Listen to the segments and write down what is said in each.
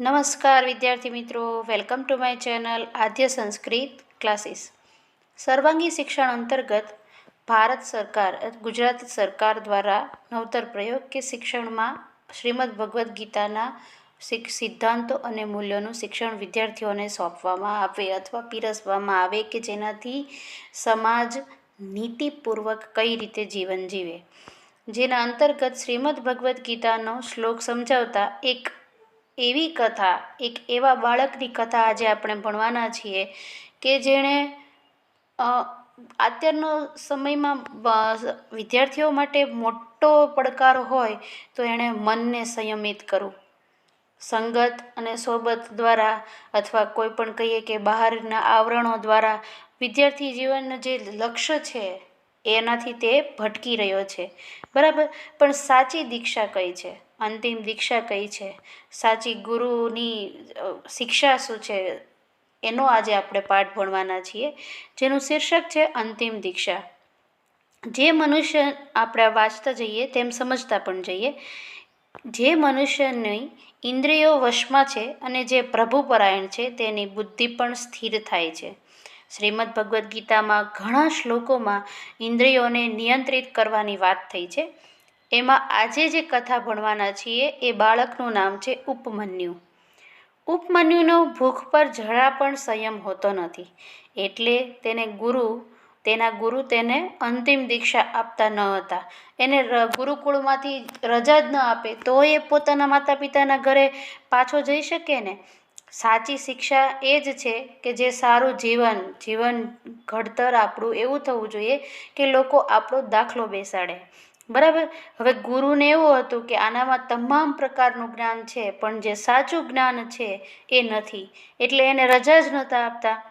નમસ્કાર વિદ્યાર્થી મિત્રો, welcome to my channel Adya Sanskrit classes. સર્વાંગી શિક્ષણ અંતર્ગત ભારત સરકાર, ગુજરાત સરકાર દ્વારા નવતર પ્રયોગ કે શિક્ષણમાં શ્રીમદ ભગવદ્ ગીતાના સિદ્ધાંતો અને મૂલ્યોનું શિક્ષણ વિદ્યાર્થીઓને સોંપવામાં આવે અથવા પીરસવામાં આવે કે જેનાથી સમાજ નીતિપૂર્વક કઈ રીતે જીવન જીવે. જેના અંતર્ગત શ્રીમદ ભગવદ્ ગીતાનો શ્લોક સમજાવતા એક એવી કથા, એક એવા બાળકની કથા આજે આપણે ભણવાના છીએ કે જેણે અત્યારનો સમયમાં વિદ્યાર્થીઓ માટે મોટો પડકાર હોય તો એણે મનને સંયમિત કરવું. સંગત અને સોબત દ્વારા અથવા કોઈ પણ કહીએ કે બહારના આવરણો દ્વારા વિદ્યાર્થી જીવનનું જે લક્ષ્ય છે, એનાથી તે ભટકી રહ્યો છે. બરાબર? પણ સાચી દીક્ષા કઈ છે? અંતિમ દીક્ષા કઈ છે. સાચી ગુરુની શિક્ષા શું છે એનો આજે આપણે પાઠ ભણવાના છીએ, જેનું શીર્ષક છે અંતિમ દીક્ષા. જે મનુષ્ય આપણે વાંચતા જઈએ તેમ સમજતા પણ જઈએ. જે મનુષ્યની ઇન્દ્રિયો વશમાં છે અને જે પ્રભુપરાયણ છે તેની બુદ્ધિ પણ સ્થિર થાય છે. શ્રીમદ ભગવદ્ ગીતામાં ઘણા શ્લોકોમાં ઇન્દ્રિયોને નિયંત્રિત કરવાની વાત થઈ છે. એમાં આજે જે કથા ભણવાના છીએ એ બાળકનું નામ છે ઉપમન્યુ. ઉપમન્યુનો ભૂખ પર જરા પણ સંયમ હોતો નથી. એટલે તેને ગુરુ, તેના ગુરુ તેને અંતિમ દીક્ષા આપતા ન હતા. એને ગુરુકુળમાંથી રજા જ ન આપે તો એ પોતાના માતા પિતાના ઘરે પાછો જઈ શકે ને? સાચી શિક્ષા એ જ છે કે જે સારું જીવન જીવન ઘડતર આપણું એવું થવું જોઈએ કે લોકો આપણો દાખલો બેસાડે. બરાબર? હવે ગુરુને એવું હતું કે આનામાં તમામ પ્રકારનું જ્ઞાન છે, પણ જે સાચું જ્ઞાન છે એ નથી. એટલે એને રજા જ નહોતા આપતા.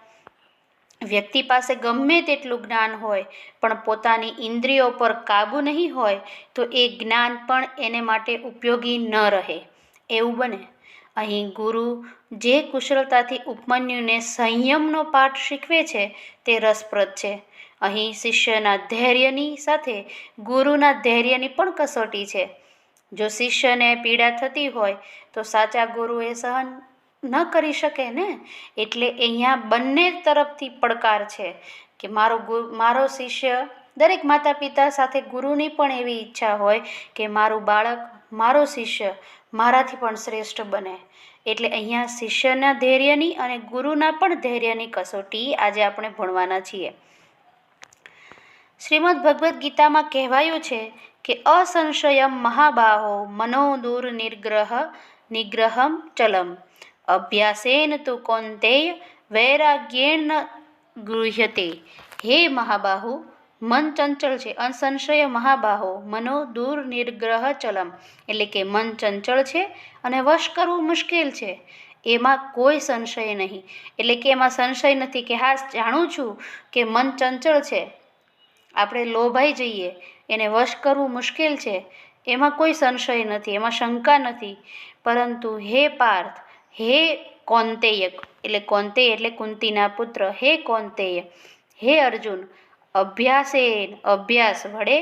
વ્યક્તિ પાસે ગમે તેટલું જ્ઞાન હોય, પણ પોતાની ઇન્દ્રિયો પર કાબૂ નહીં હોય, તો એ જ્ઞાન પણ એને માટે ઉપયોગી ન રહે. એવું બને. અહીં ગુરુ જે કુશળતાથી ઉપમન્યુને સંયમનો પાઠ શીખવે છે, તે રસપ્રદ છે. અહીં શિષ્યના ધૈર્યની સાથે ગુરુના ધૈર્યની પણ કસોટી છે. જો શિષ્યને પીડા થતી હોય, તો સાચા ગુરુ એ સહન ન કરી શકે ને? એટલે અહીંયા બંને તરફથી પડકાર છે કે મારો ગુ, મારો શિષ્ય દરેક માતા પિતા સાથે ગુરુની પણ એવી ઈચ્છા હોય કે મારું બાળક મારો શિષ્ય મારાથી પણ શ્રેષ્ઠ બને. એટલે અહીંયા શિષ્યના ધૈર્યની અને ગુરુના પણ ધૈર્યની કસોટી આજે આપણે ભણવાના છીએ. શ્રીમદ ભગવદ્ ગીતામાં કહેવાયું છે કે અસંશયમ મહાબાહો મનોદૂર નિર્ગ્રહ નિગ્રહમ ચલમ. અભ્યાસેન તુ કોંતેય વૈરાગ્યેણ ગૃહ્યતે. હે મહાબાહુ, મન ચંચળ છે. અસંશય મહાબાહો મનો દૂર નિર્ગ્રહ ચલમ. એટલે કે મન ચંચળ છે અને વશ કરવું મુશ્કેલ છે. એમાં કોઈ સંશય નહીં. એટલે કે એમાં સંશય નથી કે હા, જાણું છું કે મન ચંચળ છે. આપણે લોભાઈ જઈએ, એને વશ કરવું મુશ્કેલ છે. એમાં કોઈ સંશય નથી, એમાં શંકા નથી. પરંતુ હે પાર્થ, હે કૌંતેય એટલે કોંતેય એટલે કુંતીના પુત્ર, હે કોંતેય, હે અર્જુન, અભ્યાસેન, અભ્યાસ વડે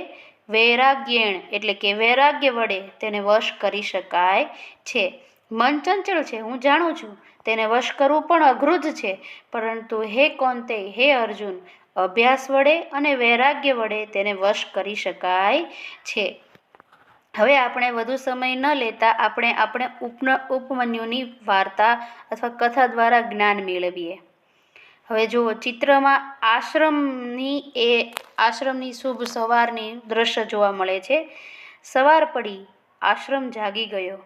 વૈરાગ્યેણ, એટલે કે વૈરાગ્ય વડે તેને વશ કરી શકાય છે. મન ચંચળ છે, હું જાણું છું, તેને વશ કરવું પણ અઘરું જ છે. પરંતુ હે કોંતે હે અર્જુન અભ્યાસ વડે અને વૈરાગ્ય વડે તેને વશ કરી શકાય છે. હવે આપણે વધુ સમય ન લેતા આપણે આપણે ઉપન, ઉપમન્યુની વાર્તા અથવા કથા દ્વારા જ્ઞાન મેળવીએ. હવે જુઓ, ચિત્રમાં આશ્રમની એ, આશ્રમની શુભ સવારની દ્રશ્ય જોવા મળે છે. સવાર પડી, આશ્રમ જાગી ગયો.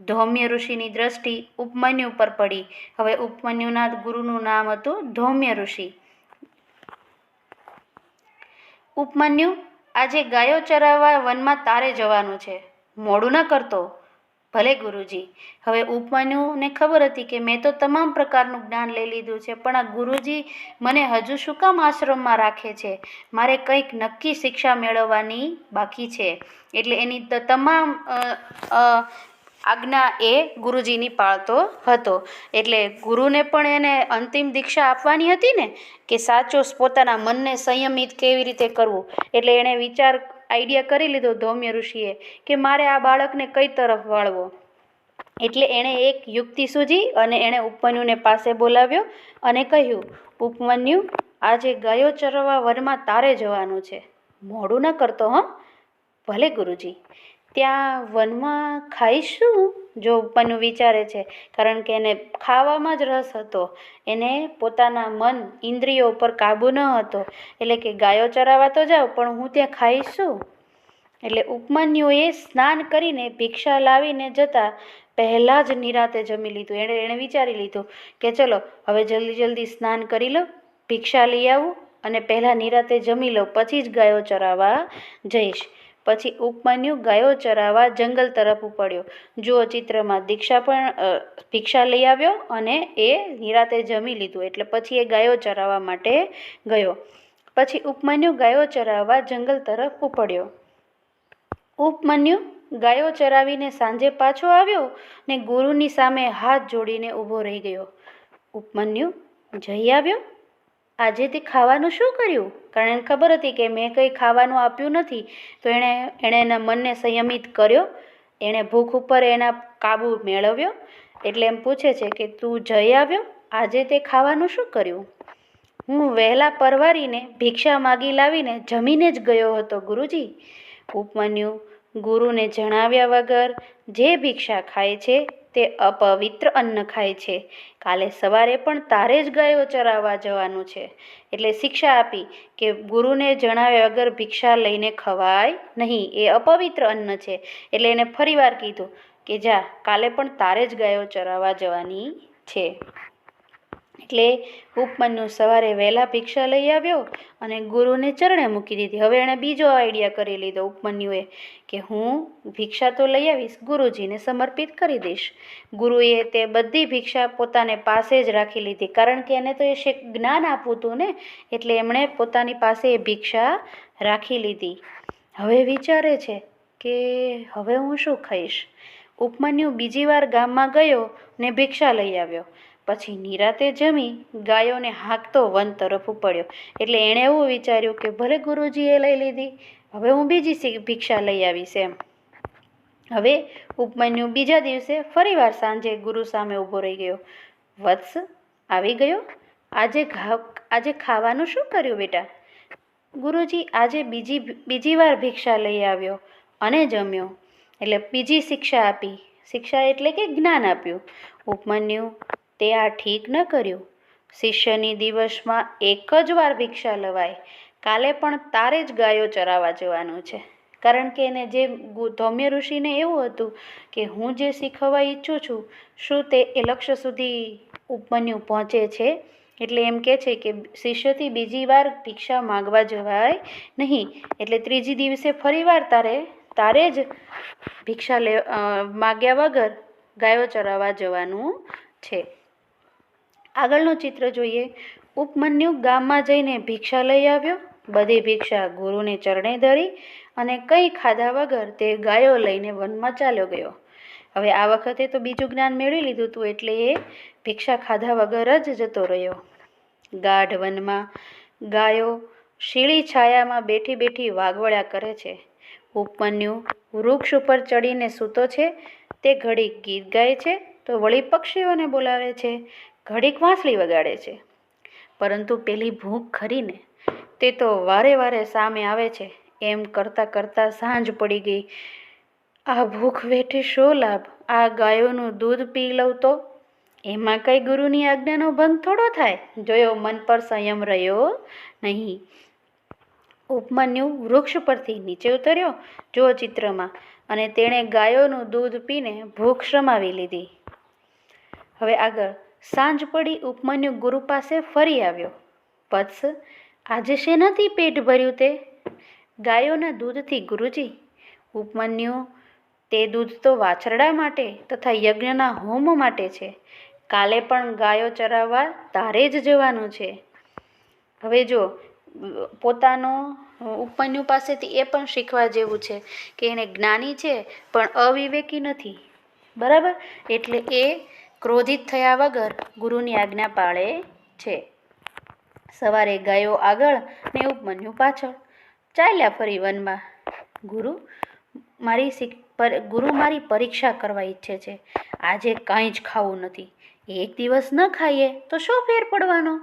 ધૌમ્ય ઋષિની દ્રષ્ટિ ઉપમન્યુ પર પડી. હવે ઉપમન્યુના ગુરુનું નામ હતું ધૌમ્ય ઋષિ. ઉપમન્યુ, આજે ગાયો ચરાવવા વનમાં તારે જવાનું છે. મોડું ન કરતો. ભલે ગુરુજી. હવે ઉપમન્યુને ખબર હતી કે મેં તો તમામ પ્રકારનું જ્ઞાન લઈ લીધું છે, પણ આ ગુરુજી મને હજુ શું કામ આશ્રમમાં રાખે છે? મારે કંઈક નક્કી શિક્ષા મેળવવાની બાકી છે. એટલે એની તમામ આજ્ઞા એ ગુરુજીની પાળતો હતો. એટલે ગુરુને પણ એને અંતિમ દીક્ષા આપવાની હતી ને કે સાચો પોતાના મનને સંયમિત કેવી રીતે કરવું? એટલે એણે વિચાર, આઈડિયા કરી લીધો ધૌમ્ય ઋષિએ કે મારે આ બાળકને કઈ તરફ વાળવો? એટલે એણે એક યુક્તિ સૂજી અને એણે ઉપમન્યુને પાસે બોલાવ્યો અને કહ્યું, ઉપમન્યુ, આજે ગાયો ચરવા વનમાં તારે જવાનું છે. મોડું ન કરતો હં. ભલે ગુરુજી. ત્યાં વનમાં ખાઈશું? જો ઉપમન્યુ વિચારે છે, કારણ કે એને ખાવામાં જ રસ હતો. એને પોતાના મન ઇન્દ્રિયો ઉપર કાબુ ન હતો. એટલે કે ગાયો ચરાવવા તો જાઓ પણ હું ત્યાં ખાઈશું? એટલે ઉપમાન્યુએ સ્નાન કરીને ભિક્ષા લાવીને જતા પહેલાં જ નિરાતે જમી લીધું. એણે એણે વિચારી લીધું કે ચલો, હવે જલ્દી જલ્દી સ્નાન કરી લો, ભિક્ષા લઈ આવું અને પહેલાં નિરાતે જમી લો, પછી જ ગાયો ચરાવવા જઈશ. પછી ઉપમાન્યુ ગાયો ચરાવવા જંગલ તરફ ઉપડ્યો. જુઓ ચિત્રમાં દીક્ષા પણ ભિક્ષા લઈ આવ્યો અને એ નિરાતે જમી લીધું એટલે પછી એ ગાયો ચરાવવા માટે ગયો. પછી ઉપમાન્યુ ગાયો ચરાવવા જંગલ તરફ ઉપડ્યો. ઉપમન્યુ ગાયો ચરાવીને સાંજે પાછો આવ્યો ને ગુરુની સામે હાથ જોડીને ઊભો રહી ગયો. ઉપમન્યુ જઈ આવ્યો? આજે તે ખાવાનું શું કર્યું? કારણ એને ખબર હતી કે મેં કંઈ ખાવાનું આપ્યું નથી, તો એણે એણે એના મનને સંયમિત કર્યો. એણે ભૂખ ઉપર એના કાબુ મેળવ્યો. એટલે એમ પૂછે છે કે, તું જઈ આવ્યો? આજે તે ખાવાનું શું કર્યું? હું વહેલા પરવારીને ભિક્ષા માગી લાવીને જમીને જ ગયો હતો, ગુરુજી. ઉપમન્યુ ગુરુને જણાવ્યા વગર જે ભિક્ષા ખાય છે તે અપવિત્ર અન્ન ખાય છે. કાલે સવારે પણ તારે જ ગાયો ચરાવવા જવાનું છે. એટલે શિક્ષા આપી કે ગુરુને જણાવ્યા વગર ભિક્ષા લઈને ખવાય નહીં. એ અપવિત્ર અન્ન છે. એટલે એને ફરીવાર કીધું કે જા, કાલે પણ તારે જ ગાયો ચરાવવા જવાની છે. એટલે ઉપમન્યુ સવારે વહેલા ભિક્ષા લઈ આવ્યો અને ગુરુને ચરણે મૂકી દીધી. હવે એણે બીજો આઈડિયા કરી લીધો ઉપમન્યુએ કે હું ભિક્ષા તો લઈ આવીશ, ગુરુજીને સમર્પિત કરી દઈશ. ગુરુએ તે બધી ભિક્ષા પોતાને પાસે જ રાખી લીધી કારણ કે એને તો એ શેખ જ્ઞાન આપવું હતું ને, એટલે એમણે પોતાની પાસે એ ભિક્ષા રાખી લીધી. હવે વિચારે છે કે હવે હું શું ખાઈશ? ઉપમન્યુ બીજી વાર ગામમાં ગયો ને ભિક્ષા લઈ આવ્યો. પછી નિરાતે જમી ગાયોને હાંકતો વન તરફ ઉપડ્યો. એટલે એણે એવું વિચાર્યું કે ભલે ગુરુજીએ લઈ લીધી, હવે હું બીજી ભિક્ષા લઈ આવીશ એમ. હવે ઉપમન્યુ બીજા દિવસે ફરીવાર સાંજે ગુરુ સામે ઊભો રહી ગયો. વત્સ, આવી ગયો? આજે આજે ખાવાનું શું કર્યું બેટા? ગુરુજી, આજે બીજી બીજી વાર ભિક્ષા લઈ આવ્યો અને જમ્યો. એટલે બીજી શિક્ષા આપી. શિક્ષા એટલે કે જ્ઞાન આપ્યું. ઉપમન્યુ તે આ ઠીક ન કર્યું. શિષ્યની દિવસમાં એક જ વાર ભિક્ષા લવાય. કાલે પણ તારે જ ગાયો ચરાવવા જવાનું છે. કારણ કે એને જે ધૌમ્ય ઋષિને એવું હતું કે હું જે શીખવવા ઈચ્છું છું, શું તે એ લક્ષ્ય સુધી ઉપમન્યુ પહોંચે છે? એટલે એમ કહે છે કે શિષ્યથી બીજી વાર ભિક્ષા માગવા જવાય નહીં. એટલે ત્રીજી દિવસે ફરીવાર તારે તારે જ ભિક્ષા લે માગ્યા વગર ગાયો ચરાવવા જવાનું છે. આગળનું ચિત્ર જોઈએ. ઉપમન્યુ ગામમાં જઈને ભિક્ષા લઈ આવ્યો. બધી ભિક્ષા ગુરુને ચરણે ધરી અને કંઈ ખાધા વગર તે ગાયો લઈને વનમાં ચાલ્યો ગયો. હવે આ વખતે તો બીજું જ્ઞાન મેળવી લીધું હતું એટલે એ ભિક્ષા ખાધા વગર જ જતો રહ્યો. ગાઢ વનમાં ગાયો શીળી છાયામાં બેઠી બેઠી વાગવળ્યા કરે છે. ઉપમન્યુ વૃક્ષ ઉપર ચડીને સૂતો છે. તે ઘડી ગીત ગાય છે તો વળી પક્ષીઓને બોલાવે છે. ઘડીક વાંસળી વગાડે છે. પરંતુ પેલી ભૂખ ખરીને તે તો વારે વારે સામે આવે છે. એમ કરતાં કરતાં સાંજ પડી ગઈ. આ ભૂખ વેઠે શો લાભ? આ ગાયોનું દૂધ પી લઉં તો? એમાં કંઈ ગુરુની આજ્ઞાનો ભંગ થોડો થાય? જોયો મન પર સંયમ રહ્યો? નહીં. ઉપમાન્યુ વૃક્ષ પરથી નીચે ઉતર્યો જો ચિત્રમાં, અને તેણે ગાયોનું દૂધ પીને ભૂખ શમાવી લીધી. હવે આગળ. સાંજ પડી ઉપમન્યુ ગુરુ પાસે ફરી આવ્યો. વત્સ આજે શેનાથી પેટ ભર્યું તે? ગાયોના દૂધથી ગુરુજી, ઉપમન્યુ, તે દૂધ તો વાછરડા માટે તથા યજ્ઞના હોમ માટે છે. કાલે પણ ગાયો ચરાવવા તારે જ જવાનું છે. હવે જો, પોતાનો, ઉપમન્યુ પાસેથી એ પણ શીખવા જેવું છે કે એને જ્ઞાની છે પણ અવિવેકી નથી. બરાબર? એટલે એ ક્રોધિત થયા વગર ગુરુની આજ્ઞા પાળે છે. સવારે ગાયો આગળ ને ઉપમન્યુ પાછળ. ચાલ્યા ફરી વનમાં. ગુરુ, મારી શીખ પર, ગુરુ મારી પરીક્ષા કરવા ઈચ્છે છે. આજે કાંઈ જ ખાવું નથી. એક દિવસ ન ખાઈએ તો શું ફેર પડવાનો?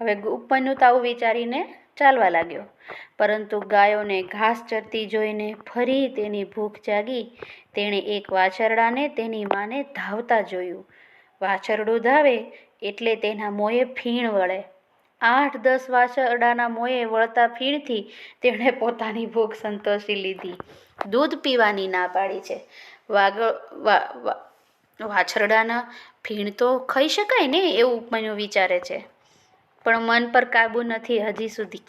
હવે ઉપમન્યુ તાવ વિચારીને ચાલવા લાગ્યો. પરંતુ ગાયોને ઘાસ ચરતી જોઈને ફરી તેની ભૂખ જાગી. તેણે એક વાછરડાને તેની માને ધાવતા જોયું. વાછરડું ધાવે એટલે તેના મોંએ ફીણ વળે. આઠ દસ વાછરડાના મોંએ વળતા ફીણથી તેણે પોતાની ભૂખ સંતોષી લીધી. દૂધ પીવાની ના પાડી છે. વાગ વાછરડાના ફીણ તો ખાઈ શકાય ને એવું મને વિચારે છે. પણ મન પર કાબૂ નથી હજી સુધી.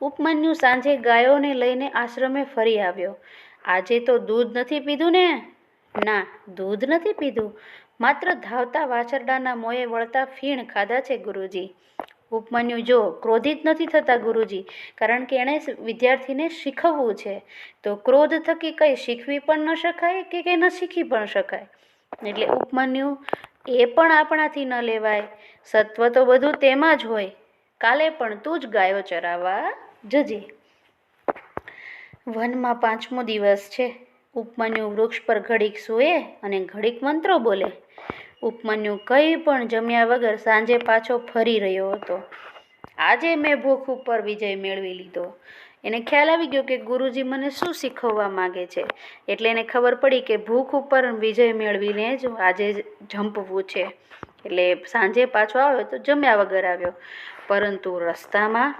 ઉપમન્યુ સાંજે ગાયોને લઈને આશ્રમે ફરી આવ્યો. આજે તો દૂધ નથી પીધું ને? ના, દૂધ નથી પીધું. માત્ર ધાવતા વાછરડાના મોએ વળતા ફીણ ખાધા છે ગુરુજી. ઉપમન્યુ, જો, ક્રોધિત નથી થતા ગુરુજી, કારણ કે એણે વિદ્યાર્થીને શીખવવું છે. તો ક્રોધ થકી કંઈ શીખવી પણ ન શકાય કે કંઈ ન શીખી પણ શકાય? એટલે ઉપમન્યુ એ પણ આપણાથી ન લેવાય. સત્વ તો બધું તેમાં જ હોય. કાલે પણ તું જ ગાયો ચરાવવા જજે. વનમાં પાંચમો દિવસ છે. ઉપમન્યુ વૃક્ષ પર ઘડીક સૂએ અને ઘડીક મંત્રો બોલે. ઉપમન્યુ કંઈ પણ જમ્યા વગર સાંજે પાછો ફરી રહ્યો હતો. આજે મેં ભૂખ ઉપર વિજય મેળવી લીધો. એને ખ્યાલ આવી ગયો કે ગુરુજી મને શું શીખવવા માગે છે. એટલે એને ખબર પડી કે ભૂખ ઉપર વિજય મેળવીને જ આજે જંપવું છે. એટલે સાંજે પાછો આવ્યો તો જમ્યા વગર આવ્યો. પરંતુ રસ્તામાં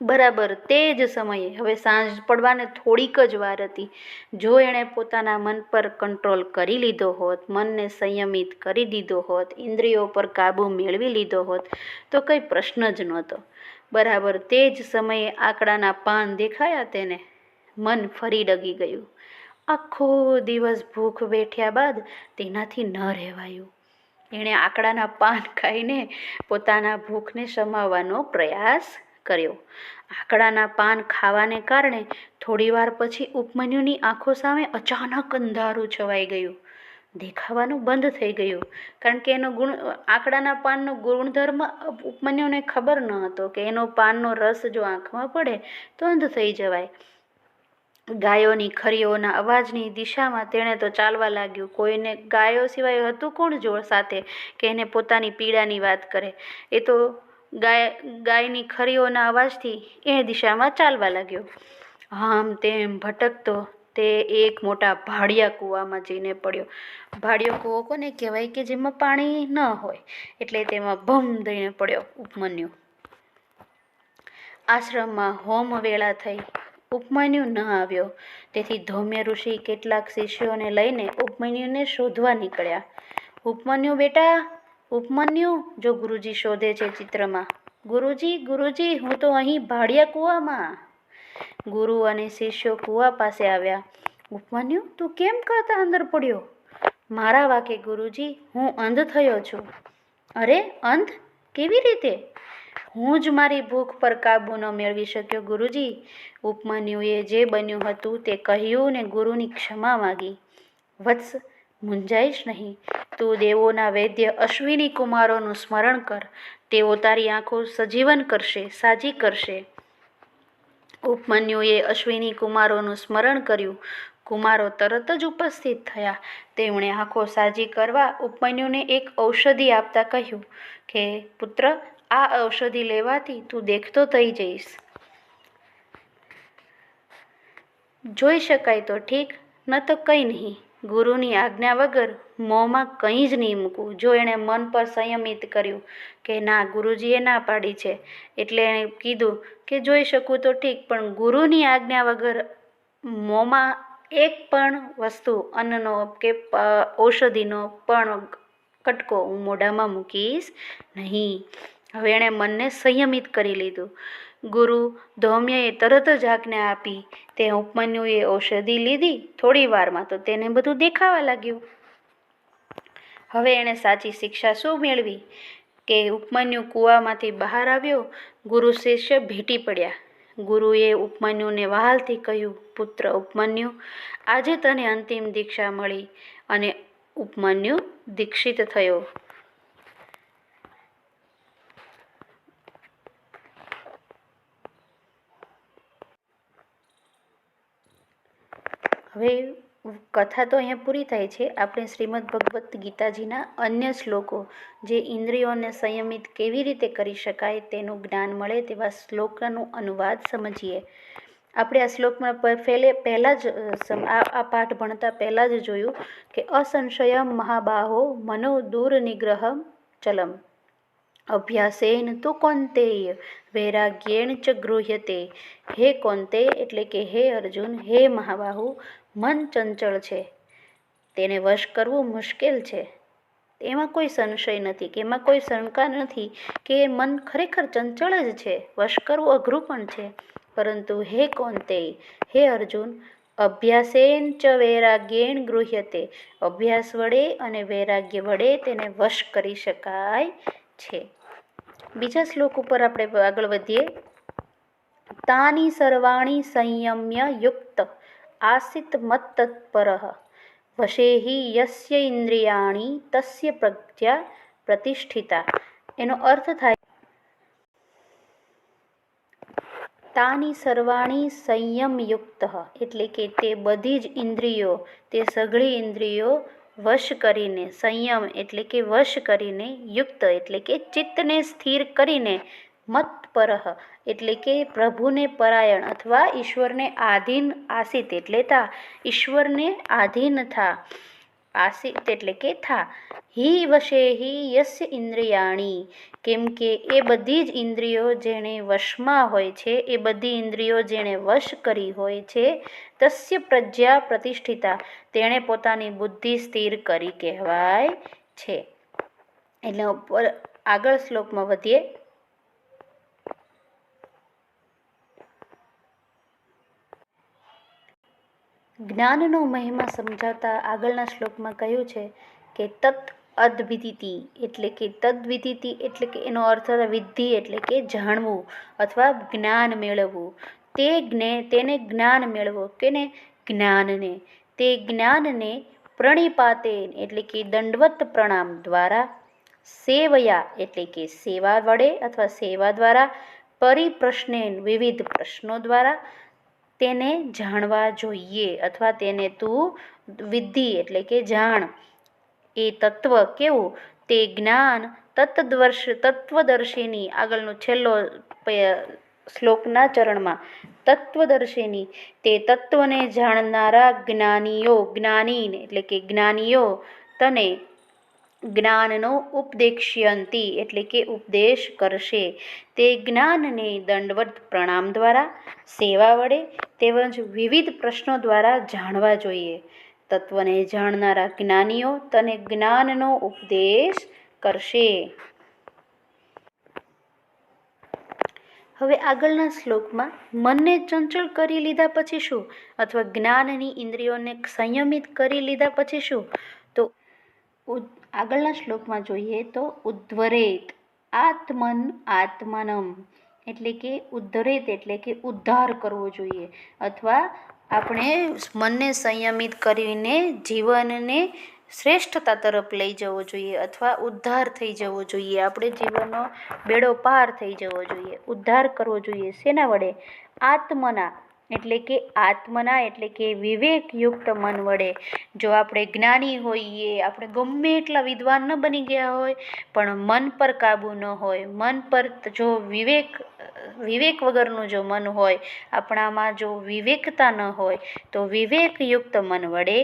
બરાબર તે જ સમયે, હવે સાંજ પડવાને થોડીક જ વાર હતી, જો એણે પોતાના મન પર કંટ્રોલ કરી લીધો હોત, મનને સંયમિત કરી દીધો હોત, ઇન્દ્રિયો પર કાબૂ મેળવી લીધો હોત, તો કંઈ પ્રશ્ન જ નહોતો. બરાબર, તે જ સમયે આંકડાના પાન દેખાયા તેને. મન ફરી ડગી ગયું. આખો દિવસ ભૂખ વેઠ્યા બાદ તેનાથી ન રહેવાયું. એણે આંકડાના પાન ખાઈને પોતાના ભૂખને સમાવવાનો પ્રયાસ કર્યો. આંકડાના પાન ખાવાને કારણે થોડીવાર પછી ઉપમન્યુની આંખો સામે અચાનક અંધારું છવાઈ ગયું. દેખાવાનું બંધ થઈ ગયું. કારણ કે એનો ગુણ, આંકડાના પાનનો ગુણધર્મ ઉપમન્યુને ખબર ન હતો કે એનો પાનનો રસ જો આંખમાં પડે તો અંધ થઈ જવાય. ગાયોની ખરીઓના અવાજની દિશામાં તેણે તો ચાલવા લાગ્યું. કોઈને ગાયો સિવાય હતું કોણ જોડ સાથે કે એને પોતાની પીડાની વાત કરે? એ તો ગાય, ગાયની ખરીઓના અવાજથી એ દિશામાં ચાલવા લાગ્યો. આમ તેમ ભટકતો તે એક મોટા ભાડિયા કૂવામાં જઈને પડ્યો. ભાડિયો કૂવો કોને કહેવાય કે જેમાં પાણી ન હોય, એટલે તેમાં ભમ દઈને પડ્યો ઉપમન્યુ. આશ્રમમાં હોમ વેળા થઈ ઉપમન્યુ ન આવ્યો. તેથી ધૌમ્ય ઋષિ કેટલાક શિષ્યોને લઈને ઉપમન્યુને શોધવા નીકળ્યા. ઉપમન્યુ બેટા, ઉપમન્યુ, જો ગુરુજી શોધે છે ચિત્રમાં. ગુરુજી ગુરુજી, હું તો અહીં ભાડિયા કૂવામાં. ગુરુ અને શિષ્યો કૂવા પાસે આવ્યા. ઉપમન્યુ, તું કેમ કરતા અંદર પડ્યો? મારા વાકે, ગુરુજી, હું અંધ થયો છું. અરે, અંધ? કેવી રીતે? હું જ મારી ભૂખ પર કાબૂ ન મેળવી શક્યો, ગુરુજી. ઉપમાન્યુએ જે બન્યું હતું તે કહ્યું ને ગુરુની ક્ષમા માગી. વત્સ મુંજાઈશ નહીં. તું દેવોના વૈદ્ય અશ્વિની કુમારોનું સ્મરણ કર. તેઓ તારી આંખો સજીવન કરશે, સાજી કરશે. ઉપમન્યુએ અશ્વિની કુમારોનું સ્મરણ કર્યું. કુમારો તરત જ ઉપસ્થિત થયા. તેમણે આંખો સાજી કરવા ઉપમન્યુને એક ઔષધિ આપતા કહ્યું કે, પુત્ર, આ ઔષધિ લેવાથી તું દેખતો થઈ જઈશ. જોઈ શકાય તો ઠીક, ન તો કંઈ નહીં. ગુરુની આજ્ઞા વગર મોંમાં કંઈ જ નહીં મૂકવું. જો એણે મન પર સંયમિત કર્યું કે, ના, ગુરુજીએ ના પાડી છે, એટલે એણે કીધું કે જોઈ શકું તો ઠીક, પણ ગુરુની આજ્ઞા વગર મોંમાં એક પણ વસ્તુ અન્નનો કે ઔષધિનો પણ કટકો હું મોઢામાં મૂકીશ નહીં. હવે એણે મનને સંયમિત કરી લીધું. ગુરુ ધૌમ્યએ તરત જ આજ્ઞા આપી, તે ઉપમન્યુએ ઔષધિ લીધી થોડી વારમાં તો તેને બધું દેખાવા લાગ્યું. હવે એણે સાચી શિક્ષા શું મેળવી? કે ઉપમન્યુ કૂવામાંથી બહાર આવ્યો, ગુરુ શિષ્ય ભેટી પડ્યા. ગુરુએ ઉપમન્યુને વહાલથી કહ્યું, પુત્ર ઉપમન્યુ, આજે તને અંતિમ દીક્ષા મળી અને ઉપમન્યુ દીક્ષિત થયો. હવે કથા તો અહીંયા પૂરી થાય છે. આપણે શ્રીમદ ભગવદ્ ગીતાજીના અન્ય શ્લોકો, જે ઇન્દ્રિયોને સંયમિત કેવી રીતે કરી શકાય તેનું જ્ઞાન મળે તેવા શ્લોકનું અનુવાદ સમજીએ. આપણે આ શ્લોકમાં પહેલે, પહેલાં જ આ પાઠ ભણતા પહેલાં જ જોયું કે અસંશયમ મહાબાહો મનો દૂર નિગ્રહમ ચલમ. અભ્યાસેન તો કોંતેય વૈરાગ્યેણ ચ ગૃહ્યતે. હે કોંતે એટલે કે હે અર્જુન, હે મહાબાહુ મન ચંચળ છે. તેને વશ કરવું મુશ્કેલ છે. એમાં કોઈ સંશય નથી કે એમાં કોઈ શંકા નથી કે મન ખરેખર ચંચળ જ છે, વશ કરવું અઘરું પણ છે. પરંતુ હે કોંતે હે અર્જુન અભ્યાસેન ચ વૈરાગ્યેણ ગૃહ્યતે, અભ્યાસ વડે અને વૈરાગ્ય વડે તેને વશ કરી શકાય છે. બીજા શ્લોક ઉપર આપણે આગળ વધીએ. તાની સર્વાણી સંયમ્ય યુક્ત આસિત મત્તત્પર વશેહી યસ્ય ઇન્દ્રિયાણી તસ્ય પ્રજ્ઞા પ્રતિષ્ઠિતા એનો અર્થ થાય તાની સર્વાણી સંયમયુક્ત એટલે કે તે બધી જ ઇન્દ્રિયો, તે સઘળી ઇન્દ્રિયો વશ કરીને, સંયમ એટલે કે વશ કરીને યુક્ત, એટલે કે ચિત્તને સ્થિર કરીને મતપરહ એટલે કે પ્રભુને પરાયણ અથવા ઈશ્વરને આધીન આસિત એટલે થા. ઈશ્વરને આધીન થા. આસિત એટલે કે થા. હિ વશે હિ યસ્ય ઇન્દ્રિયાણી. કેમ કે એ બધી જ ઇન્દ્રિયો જેણે વશમાં હોય છે, એ બધી ઇન્દ્રિયો જેણે વશ કરી હોય છે, તસ્ય પ્રજ્ઞા પ્રતિષ્ઠિતા. તેણે પોતાની બુદ્ધિ સ્થિર કરી કહેવાય છે. એટલે આગળ શ્લોકમાં વધીએ. જ્ઞાનનો મહિમા સમજાવતા આગળના શ્લોકમાં કહ્યું છે કે તત્ અદ્વિદિતિ એટલે કે તદ્વિદિતિ એટલે કે એનો અર્થ વિધિ એટલે કે જાણવું અથવા જ્ઞાન મેળવવું. તે જ્ઞે, તેને જ્ઞાન મેળવો કેને? જ્ઞાનને. તે જ્ઞાનને પ્રણિપાતે એટલે કે દંડવત પ્રણામ દ્વારા સેવયા એટલે કે સેવા વડે અથવા સેવા દ્વારા પરિપ્રશ્ને વિવિધ પ્રશ્નો દ્વારા તેને જાણવા જોઈએ અથવા તેને તું વિધિ એટલે કે જાણ. એ તત્વ કેવું? તે જ્ઞાન તત્વદર્શ, તત્વદર્શીની આગળનો છેલ્લો શ્લોકના ચરણમાં. તત્વદર્શીની. તે તત્વને જાણનારા જ્ઞાનીઓ, જ્ઞાનીને એટલે કે જ્ઞાનીઓ તને જ્ઞાનનો ઉપદેક્ષ્યંતી એટલે કે ઉપદેશ કરશે. તે જ્ઞાનને દંડવત પ્રણામ દ્વારા, સેવા વડે તેમજ વિવિધ પ્રશ્નો દ્વારા જાણવા જોઈએ. તત્વને જાણનારા જ્ઞાનીઓ તને જ્ઞાનનો ઉપદેશ કરશે. હવે આગળના શ્લોકમાં, મનને ચંચળ કરી લીધા પછી શું? અથવા જ્ઞાનની ઇન્દ્રિયોને સંયમિત કરી લીધા પછી શું? તો આગળના શ્લોકમાં જોઈએ તો ઉદ્વરેત, આત્મન આત્મનમ, એટલે કે ઉદ્ધરેત એટલે કે ઉદ્ધાર કરવો જોઈએ. અથવા આપણે મનને સંયમિત કરીને જીવનને શ્રેષ્ઠતા તરફ લઈ જવો જોઈએ અથવા ઉદ્ધાર થઈ જવો જોઈએ. આપણે જીવનનો બેડો પાર થઈ જવો જોઈએ. ઉદ્ધાર કરવો જોઈએ. શેના વડે? આત્મના એટલે કે આત્મના, એટલે કે વિવેકયુક્ત મન વડે. જો આપણે જ્ઞાની હોઈએ, આપણે ગમે એટલા વિદ્વાન ન બની ગયા હોય, પણ મન પર કાબૂ ન હોય, મન પર જો વિવેક વિવેક વગરનું જો મન હોય, આપણામાં જો વિવેકતા ન હોય, તો વિવેકયુક્ત મન વડે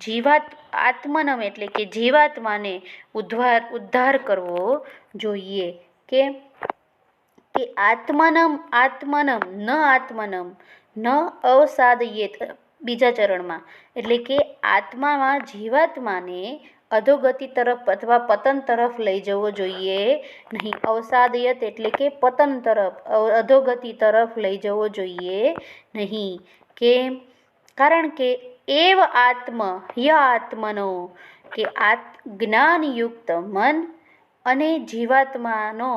જીવાત, આત્મનમ એટલે કે જીવાત્માને ઉદ્ધાર ઉદ્ધાર કરવો જોઈએ. કે કે આત્મનમ આત્મનમ, ન આત્મનમ ન અવસાદયેત બીજા ચરણમાં. એટલે કે આત્મામાં જીવાત્માને અધોગતિ તરફ અથવા પતન તરફ લઈ જવો જોઈએ. નહીં અવસાદયત એટલે કે પતન તરફ અધોગતિ તરફ લઈ જવો જોઈએ. નહીં કેમ કારણ કે એવ આત્મ, ય આત્મનો, કે આત જ્ઞાનયુક્ત મન અને જીવાત્માનો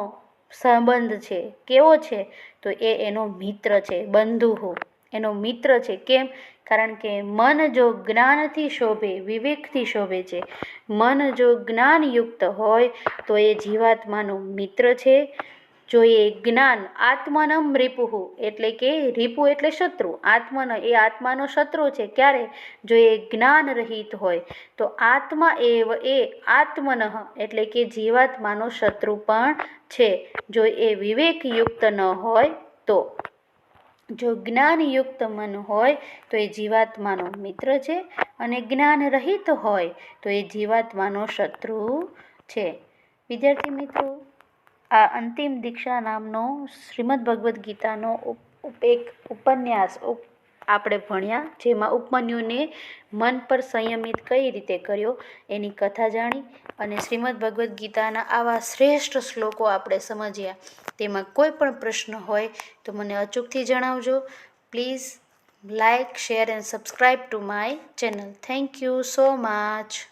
સંબંધ છે, કેવો છે? તો એ એનો મિત્ર છે બંધુ એનો મિત્ર છે, કેમ? કારણ કે મન જો જ્ઞાનથી શોભે, વિવેકથી શોભે છે. મન જો જ્ઞાનયુક્ત હોય, તો એ જીવાત્માનો મિત્ર છે. જો એ જ્ઞાન આત્મનમ રીપુહુ, એટલે કે રીપુ એટલે શત્રુ. આત્મન એ આત્માનો શત્રુ છે. ક્યારે? જો એ જ્ઞાન રહિત હોય, તો આત્મા એવ એ આત્મનઃ, એટલે કે જીવાત્માનો શત્રુ પણ છે. જો એ વિવેકયુક્ત ન હોય, તો જો જ્ઞાનયુક્ત મન હોય, તો એ જીવાત્માનો મિત્ર છે. અને જ્ઞાન રહિત હોય, તો એ જીવાત્માનો શત્રુ છે. વિદ્યાર્થી મિત્રો, આ અંતિમ દીક્ષા નામનો શ્રીમદ ભગવદ્ ગીતાનો એક ઉપન્યાસ ઉપ- આપણે ભણ્યા, જેમાં ઉપમન્યુને મન પર સંયમિત કઈ રીતે કર્યો એની કથા જાણી અને શ્રીમદ ભગવદ્ ગીતાના આવા શ્રેષ્ઠ શ્લોકો આપણે સમજ્યા. તેમાં કોઈ પણ પ્રશ્ન હોય તો મને અચૂકથી જણાવજો. Please like share, and subscribe to my channel. Thank you so much.